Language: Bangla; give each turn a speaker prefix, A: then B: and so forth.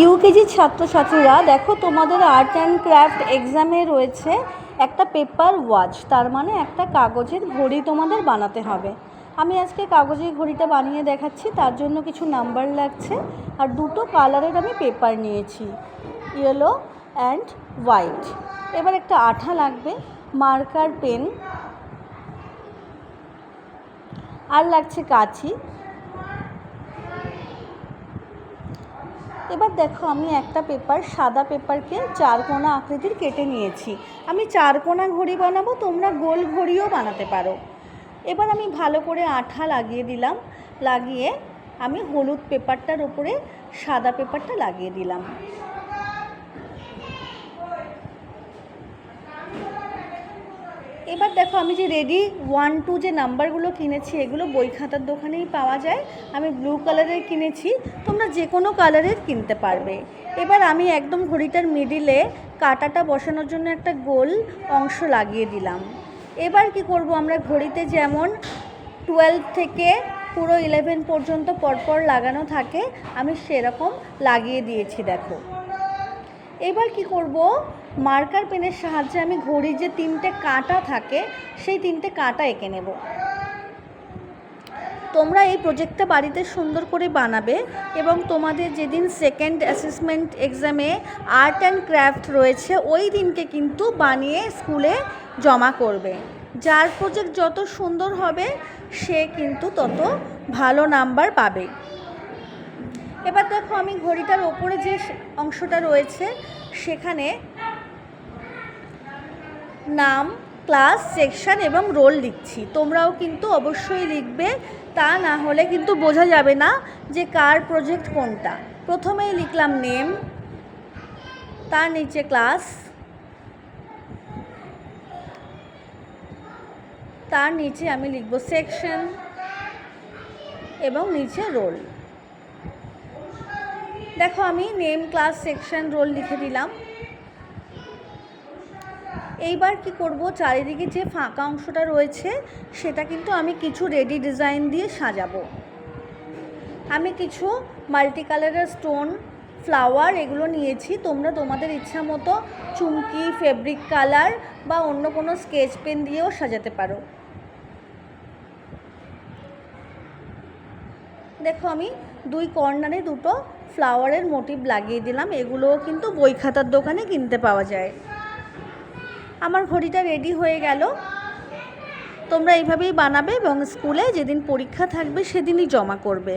A: ইউকেজির ছাত্রছাত্রীরা, দেখো তোমাদের আর্ট অ্যান্ড ক্রাফট এক্সামে রয়েছে একটা পেপার ওয়াচ, তার মানে একটা কাগজের ঘড়ি তোমাদের বানাতে হবে। আমি আজকে কাগজের ঘড়িটা বানিয়ে দেখাচ্ছি, তার জন্য কিছু নাম্বার লাগছে, আর দুটো কালারের আমি পেপার নিয়েছি, ইয়েলো অ্যান্ড হোয়াইট। এবার একটা আঠা লাগবে, মার্কার পেন, আর লাগছে কাঁচি। এবার দেখো, আমি একটা পেপার, সাদা পেপারকে চারকোনা আকৃতির কেটে নিয়েছি। আমি চারকোনা ঘড়ি বানাবো, তোমরা গোল ঘড়িও বানাতে পারো। এবার আমি ভালো করে আঠা লাগিয়ে দিলাম, লাগিয়ে আমি হলুদ পেপারটার ওপরে সাদা পেপারটা লাগিয়ে দিলাম। এবার দেখো আমি যে রেডি ওয়ান টু যে নাম্বারগুলো কিনেছি, এগুলো বই খাতার দোকানেই পাওয়া যায়। আমি ব্লু কালারের কিনেছি, তোমরা যে কোনো কালারের কিনতে পারবে। এবার আমি একদম ঘড়িটার মিডিলে কাটাটা বসানোর জন্য একটা গোল অংশ লাগিয়ে দিলাম। এবার কি করব আমরা, ঘড়িতে যেমন টুয়েলভ থেকে পুরো ইলেভেন পর্যন্ত পরপর লাগানো থাকে, আমি সেরকম লাগিয়ে দিয়েছি, দেখো। এবার কি করব? মার্কার পেনের সাহায্যে আমি ঘড়ির যে তিনটে কাঁটা থাকে, সেই তিনটে কাঁটা এঁকে নেব। তোমরা এই প্রজেক্টটা বাড়িতে সুন্দর করে বানাবে এবং তোমাদের যেদিন সেকেন্ড অ্যাসেসমেন্ট এক্সামে আর্ট অ্যান্ড ক্রাফট রয়েছে, ওই দিনকে কিন্তু বানিয়ে স্কুলে জমা করবে। যার প্রজেক্ট যত সুন্দর হবে, সে কিন্তু তত ভালো নাম্বার পাবে। এবার দেখো আমি ঘড়িটার ওপরে যে অংশটা রয়েছে, সেখানে নাম, ক্লাস, সেকশন এবং রোল লিখছি। তোমরাও কিন্তু অবশ্যই লিখবে, তা না হলে কিন্তু বোঝা যাবে না যে কার প্রজেক্ট কোনটা। প্রথমেই লিখলাম নেম তার নিচে ক্লাস তার নিচে আমি লিখব সেকশন এবং নিচে রোল দেখো, আমি নেম ক্লাস সেকশন রোল লিখে দিলাম। এইবার কি করব, চারিদিকে যে ফাঁকা অংশটা রয়েছে, সেটা কিন্তু আমি কিছু রেডি ডিজাইন দিয়ে সাজাবো। আমি কিছু মাল্টি কালারের স্টোন ফ্লাওয়ার এগুলো নিয়েছি। তোমরা তোমাদের ইচ্ছা মতো চুমকি ফেব্রিক কালার বা অন্য কোনো স্কেচ পেন দিয়েও সাজাতে পারো। দেখো, আমি দুই কর্নারে দুটো ফ্লাওয়ারের মোটিভ লাগিয়ে দিলাম। এগুলোও কিন্তু বই খাতার দোকানে কিনতে পাওয়া যায়। আমার ঘড়িটা রেডি হয়ে গেল। তোমরা এইভাবেই বানাবে এবং স্কুলে যেদিন পরীক্ষা থাকবে সেদিনই জমা করবে।